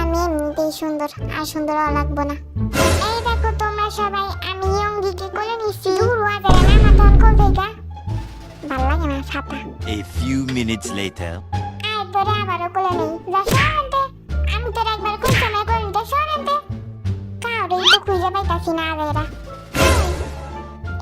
আমি এমনিতেই সুন্দর আর সুন্দর লাগবো না। এই দেখো তোমরা সবাই আমি ইয়ংগিকে কোলে নিছি দূর ওয়াজে না হাতন কোল থেকে ভালো লাগে না ছাতা। A few minutes later I তোরে আবারও কোলে নেই। যা শান্তে আমি তোর একবার কোন সময় কোলে নিতে শান্তে কাউরে তো খুঁজে পাইতাছি না আজেরা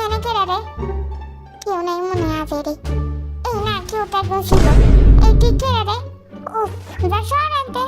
এনে কে রে কেউ নাই মনে আছে রে এই না কেউ তার ছিল। এই কি কে রে উফ যা শান্তে